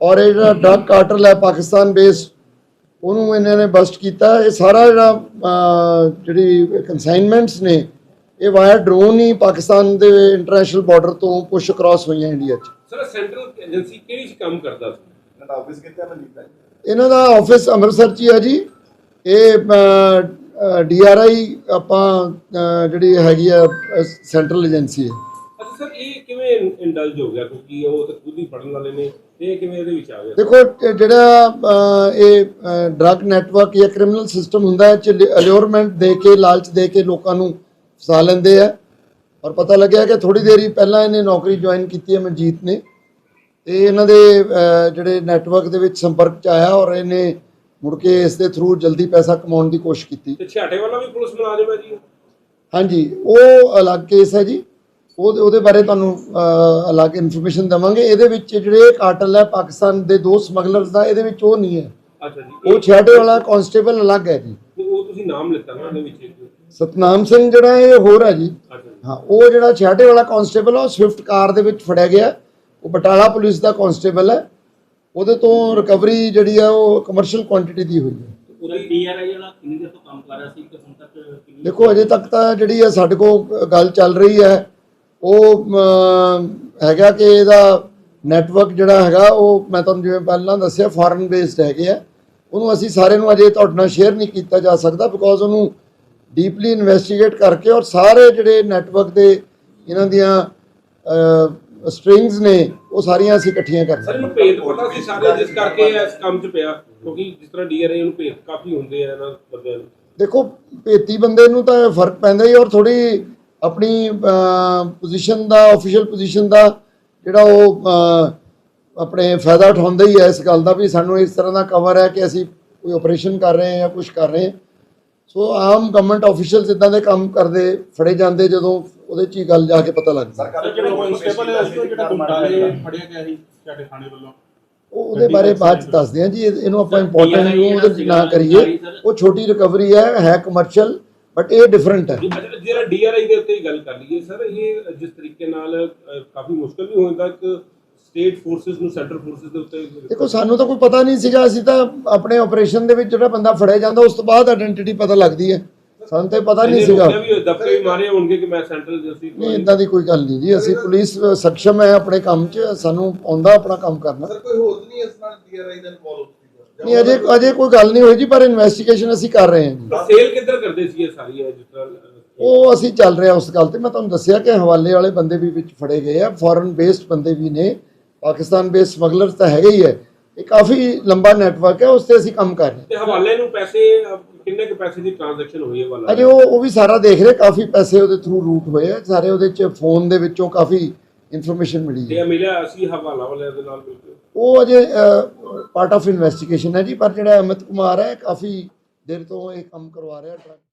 ਔਰ ਇਹ ਜਿਹੜਾ ਡਰੱਗ ਕਾਰਟਲ ਹੈ ਪਾਕਿਸਤਾਨ ਬੇਸ ਉਹਨੂੰ ਇਹਨਾਂ ਨੇ ਬਸਟ ਕੀਤਾ। ਇਹ ਸਾਰਾ ਜਿਹੜਾ ਜਿਹੜੀ ਕਨਸਾਈਨਮੈਂਟਸ ਨੇ ਇਹ ਵਾਇਆ ਡਰੋਨ ਹੀ ਪਾਕਿਸਤਾਨ ਦੇ ਇੰਟਰਨੈਸ਼ਨਲ ਬਾਰਡਰ ਤੋਂ ਪੁਸ਼ ਕ੍ਰਾਸ ਹੋਈਆਂ ਇੰਡੀਆ 'ਚ। ਸਰ ਸੈਂਟਰਲ ਏਜੰਸੀ ਕਿਹੜੀ ਚ ਕੰਮ ਕਰਦਾ ਸੀ? ਇਹਨਾਂ ਦਾ ਆਫਿਸ ਕਿੱਥੇ ਹੈ ਇਹਨਾਂ ਦਾ ਆਫਿਸ ਅੰਮ੍ਰਿਤਸਰ 'ਚ ਹੀ ਹੈ ਜੀ। ਇਹ ਡੀਆਰਆਈ ਆਪਾਂ ਜਿਹੜੀ ਹੈਗੀ ਆ ਸੈਂਟਰਲ ਏਜੰਸੀ ਹੈ। ਸਰ ਇਹ ਕਿਵੇਂ ਇੰਡਲਜ ਹੋ ਗਿਆ? ਕਿਉਂਕਿ ਉਹ ਤਾਂ ਖੁਦ ਹੀ ਪੜਨ ਵਾਲੇ ਨੇ ਇਹ ਕਿਵੇਂ ਇਹਦੇ ਵਿੱਚ ਆ ਗਿਆ? ਦੇਖੋ ਇਹ ਜਿਹੜਾ ਇਹ ਡਰੱਗ ਨੈਟਵਰਕ ਜਾਂ ਕ੍ਰਿਮੀਨਲ ਸਿਸਟਮ ਹੁੰਦਾ ਹੈ ਚ ਅਲਿਓਰਮੈਂਟ ਦੇ ਕੇ ਲਾਲਚ ਦੇ ਕੇ ਲੋਕਾਂ ਨੂੰ ਫਸਾ ਲੈਂਦੇ ਆ। ਔਰ ਪਤਾ ਲੱਗਿਆ ਕਿ ਥੋੜੀ ਦੇਰੀ ਪਹਿਲਾਂ ਇਹਨੇ ਨੌਕਰੀ ਜੁਆਇਨ ਕੀਤੀ ਹੈ ਮਨਜੀਤ ਨੇ। ਤੇ ਇਹਨਾਂ ਦੇ ਜਿਹੜੇ ਨੈਟਵਰਕ ਦੇ ਵਿੱਚ ਸੰਪਰਕ ਚ ਆਇਆ ਔਰ ਇਹਨੇ ਮੁੜ ਕੇ ਇਸ ਦੇ ਥਰੂ ਜਲਦੀ ਪੈਸਾ ਕਮਾਉਣ ਦੀ ਕੋਸ਼ਿਸ਼ ਕੀਤੀ। ਤੇ ਛਾਟੇ ਵਾਲਾ ਵੀ ਪੁਲਿਸ ਮੁਲਾਜ਼ਮ ਹੈ ਜੀ। ਹਾਂਜੀ ਉਹ ਅਲੱਗ ਕੇਸ ਹੈ ਜੀ। ਉਹਦੇ ਉਹਦੇ ਬਾਰੇ ਤੁਹਾਨੂੰ ਅ, ਅਲੱਗ ਇਨਫੋਰਮੇਸ਼ਨ ਦਵਾਂਗੇ। ਇਹਦੇ ਵਿੱਚ ਜਿਹੜੇ ਕਾਰਟਲ ਹੈ ਪਾਕਿਸਤਾਨ ਦੇ ਦੋ ਸਮਗਲਰਸ ਦਾ ਇਹਦੇ ਵਿੱਚ ਉਹ ਨਹੀਂ ਹੈ। ਅੱਛਾ ਜੀ। ਉਹ ਛੇੜੇ ਵਾਲਾ ਕਾਂਸਟੇਬਲ ਅਲੱਗ ਹੈ ਜੀ। ਉਹ ਤੁਸੀਂ ਨਾਮ ਲਿੱਤਾ ਨਾ ਇਹਦੇ ਵਿੱਚ ਸਤਨਾਮ ਸਿੰਘ ਜਿਹੜਾ ਇਹ ਹੋਰ ਹੈ ਜੀ। ਅੱਛਾ ਜੀ। ਹਾਂ ਉਹ ਜਿਹੜਾ ਛੇੜੇ ਵਾਲਾ ਕਾਂਸਟੇਬਲ ਆ ਉਹ ਸਵਿਫਟ ਕਾਰ ਦੇ ਵਿੱਚ ਫੜਿਆ ਗਿਆ। ਉਹ ਬਟਾਲਾ ਪੁਲਿਸ ਦਾ ਕਾਂਸਟੇਬਲ ਹੈ। ਉਹਦੇ ਤੋਂ ਰਿਕਵਰੀ ਜਿਹੜੀ ਆ ਉਹ ਕਮਰਸ਼ੀਅਲ ਕੁਆਂਟੀਟੀ ਦੀ ਹੋਈ ਹੈ। ਉਹਦਾ ਦੇਖੋ ਅਜੇ ਤੱਕ ਤਾਂ ਜਿਹੜੀ ਹੈ ਸਾਡੇ ਕੋਲ ਗੱਲ ਚੱਲ ਰਹੀ ਹੈ। ਉਹ ਹੈਗਾ ਕਿ ਇਹਦਾ ਨੈਟਵਰਕ ਜਿਹੜਾ ਹੈਗਾ ਉਹ ਮੈਂ ਤੁਹਾਨੂੰ ਜਿਵੇਂ ਪਹਿਲਾਂ ਦੱਸਿਆ ਫੋਰਨ ਬੇਸਡ ਹੈਗੇ ਆ। ਉਹਨੂੰ ਅਸੀਂ ਸਾਰੇ ਨੂੰ ਅਜੇ ਤੁਹਾਡੇ ਨਾਲ ਸ਼ੇਅਰ ਨਹੀਂ ਕੀਤਾ ਜਾ ਸਕਦਾ ਬਿਕੋਜ਼ ਉਹਨੂੰ ਡੀਪਲੀ ਇਨਵੈਸਟੀਗੇਟ ਕਰਕੇ ਔਰ ਸਾਰੇ ਜਿਹੜੇ ਨੈਟਵਰਕ ਦੇ ਇਹਨਾਂ ਦੀਆਂ ਸਟ੍ਰਿੰਗਸ ਨੇ ਉਹ ਸਾਰੀਆਂ ਅਸੀਂ ਇਕੱਠੀਆਂ ਸਰ ਕਰਨੀਆਂ ਇਹਨੂੰ ਭੇਦ ਪਤਾ ਸੀ ਸਾਰੇ ਜਿਸ ਕਰਕੇ ਇਸ ਕੰਮ 'ਚ ਪਿਆ ਕਿਉਂਕਿ ਜਿਸ ਤਰ੍ਹਾਂ ਡੀਆਰਏ ਨੂੰ ਭੇਦ ਕਾਫੀ ਹੁੰਦੇ ਆ ਇਹਨਾਂ ਬੰਦਿਆਂ ਨੂੰ। ਦੇਖੋ ਭੇਤੀ ਬੰਦੇ ਨੂੰ ਤਾਂ ਫ਼ਰਕ ਪੈਂਦਾ ਹੀ ਔਰ ਥੋੜੀ ਆਪਣੀ ਪੋਜੀਸ਼ਨ ਦਾ ਆਫੀਸ਼ੀਅਲ ਪੋਜੀਸ਼ਨ ਦਾ ਜਿਹੜਾ ਉਹ ਆਪਣੇ ਫਾਇਦਾ ਉਠਾਉਂਦਾ ਹੀ ਹੈ ਇਸ ਗੱਲ ਦਾ ਵੀ ਸਾਨੂੰ ਇਸ ਤਰ੍ਹਾਂ ਦਾ ਕਵਰ ਹੈ ਕਿ ਅਸੀਂ ਕੋਈ ਆਪਰੇਸ਼ਨ ਕਰ ਰਹੇ ਹਾਂ ਜਾਂ ਕੁਝ ਕਰ ਰਹੇ ਹਾਂ। ਸੋ ਆਮ ਗਵਰਨਮੈਂਟ ਆਫੀਸ਼ੀਅਲਸ ਇਦਾਂ ਦੇ ਕੰਮ ਕਰਦੇ ਫੜੇ ਜਾਂਦੇ ਜਦੋਂ ਉਹਦੇ 'ਚ ਹੀ ਗੱਲ ਜਾ ਕੇ ਪਤਾ ਲੱਗਦਾ ਸਰਕਾਰ ਜਿਹੜਾ ਕਨਸਟੇਬਲ ਹੈ ਸੀ ਉਹ ਜਿਹੜਾ ਗੁੰਡਾ ਇਹ ਫੜਿਆ ਗਿਆ ਸੀ ਸਾਡੇ ਥਾਣੇ ਵੱਲੋਂ? ਉਹ ਉਹਦੇ ਬਾਰੇ ਬਾਅਦ ਚ ਦੱਸਦੇ ਹਾਂ ਜੀ ਇਹ- ਇਹਨੂੰ ਆਪਾਂ ਇੰਪੋਰਟੈਂਟ ਨੂੰ ਉਹਦੇ 'ਚ ਨਾ ਕਰੀਏ। ਉਹ ਛੋਟੀ ਰਿਕਵਰੀ ਹੈ ਹੈ ਕਮਰਸ਼ੀਅਲ ਬਟ ਇਹ ਡਿਫਰੈਂਟ ਹੈ। ਜਿਹੜਾ ਡੀਆਰਆਈ ਦੇ ਉੱਤੇ ਹੀ ਗੱਲ ਕਰ ਲਈਏ ਸਰ ਇਹ ਜਿਸ ਤਰੀਕੇ ਨਾਲ ਕਾਫੀ ਮੁਸ਼ਕਲ ਵੀ ਹੋ ਜਾਂਦਾ ਇੱਕ ਸਟੇਟ ਫੋਰਸਸ ਨੂੰ ਸੈਂਟਰਲ ਫੋਰਸਸ ਦੇ ਉੱਤੇ ਦੇਖੋ ਸਾਨੂੰ ਤਾਂ ਕੋਈ ਪਤਾ ਨਹੀਂ ਸੀਗਾ ਅਸੀਂ ਤਾਂ ਆਪਣੇ ਆਪਰੇਸ਼ਨ ਦੇ ਵਿੱਚ ਜਿਹੜਾ ਬੰਦਾ ਫੜਿਆ ਜਾਂਦਾ ਉਸ ਤੋਂ ਬਾਅਦ ਆਇਡੈਂਟੀਟੀ ਪਤਾ ਲੱਗਦੀ ਹੈ। ਸਾਨੂੰ ਤਾਂ ਪਤਾ ਨਹੀਂ ਸੀਗਾ। ਰੋਕਿਆ ਵੀ ਦਬਕੇ ਵੀ ਮਾਰੇ ਹੋਣਗੇ ਕਿ ਮੈਂ ਸੈਂਟਰਲ ਜਸਟਿਸ ਨਹੀਂ ਇਦਾਂ ਦੀ ਕੋਈ ਗੱਲ ਨਹੀਂ ਜੀ। ਅਸੀਂ ਪੁਲਿਸ ਸક્ષਮ ਹੈ ਆਪਣੇ ਕੰਮ 'ਚ ਸਾਨੂੰ ਆਉਂਦਾ ਆਪਣਾ ਕੰਮ ਕਰਨਾ। ਸਰ ਕੋਈ ਹੋਰ ਨਹੀਂ ਇਸ ਨਾਲ ਡੀਆਰਆਈ ਦਾ ਇਨਵੋਲਵ ਨਹੀਂ ਅਜੇ ਅਜੇ ਕੋਈ ਗੱਲ ਨਹੀਂ ਹੋਈ ਜੀ ਪਰ ਇਨਵੈਸਟੀਗੇਸ਼ਨ ਅਸੀਂ ਕਰ ਰਹੇ ਹਾਂ ਜੀ। ਸੇਲ ਕਿੱਧਰ ਕਰਦੇ ਸੀ ਇਹ ਸਾਰੀਆਂ ਜਿਸ ਤਰ੍ਹਾਂ ਅਹ, ਉਹ ਅਸੀਂ ਚੱਲ ਰਿਹਾ ਉਸ ਗੱਲ ਤੇ। ਮੈਂ ਤੁਹਾਨੂੰ ਦੱਸਿਆ ਕਿ ਹਵਾਲੇ ਵਾਲੇ ਬੰਦੇ ਵੀ ਵਿੱਚ ਫੜੇ ਗਏ ਆ। ਫੋਰਨ ਬੇਸਡ ਬੰਦੇ ਵੀ ਨੇ। ਪਾਕਿਸਤਾਨ ਬੇਸਡ ਸਮਗਲਰ ਤਾਂ ਹੈਗੇ ਹੀ ਹੈ। ਇਹ ਕਾਫੀ ਲੰਬਾ ਨੈਟਵਰਕ ਹੈ ਉਸ ਤੇ ਅਸੀਂ ਕੰਮ ਕਰ ਰਹੇ ਹਾਂ। ਤੇ ਹਵਾਲੇ ਨੂੰ ਪੈਸੇ ਅਹ, ਕਿੰਨੇ ਕੁ ਪੈਸੇ ਦੀ ਟ੍ਰਾਂਜੈਕਸ਼ਨ ਹੋਈ ਹੈ ਵਾਲਾ ਅਜੇ ਉਹ ਉਹ ਵੀ ਸਾਰਾ ਦੇਖ ਰਹੇ ਕਾਫੀ ਪੈਸੇ ਉਹਦੇ ਥਰੂ ਰੂਟ ਹੋਏ ਆ। ਸਾਰੇ ਉਹਦੇ ਚ ਫੋਨ ਦੇ ਵਿੱਚੋਂ ਕਾਫੀ ਇਨਫੋਰਮੇਸ਼ਨ ਮਿਲੀ ਤੇ ਹੈ ਇਹ ਮਿਲਿਆ ਅਸੀਂ ਹਵਾਲਾ ਵਾਲਿਆਂ ਦੇ ਨਾਲ ਮਿਲ ਕੇ? ਉਹ ਅਜੇ ਪਾਰਟ ਆਫ ਇਨਵੈਸਟੀਗੇਸ਼ਨ ਹੈ ਜੀ, ਪਰ ਜਿਹੜਾ ਅਮਿਤ ਕੁਮਾਰ ਹੈ ਕਾਫੀ ਦੇਰ ਤੋਂ ਇਹ ਕੰਮ ਕਰਵਾ ਰਿਹਾ ਟਰੱਕ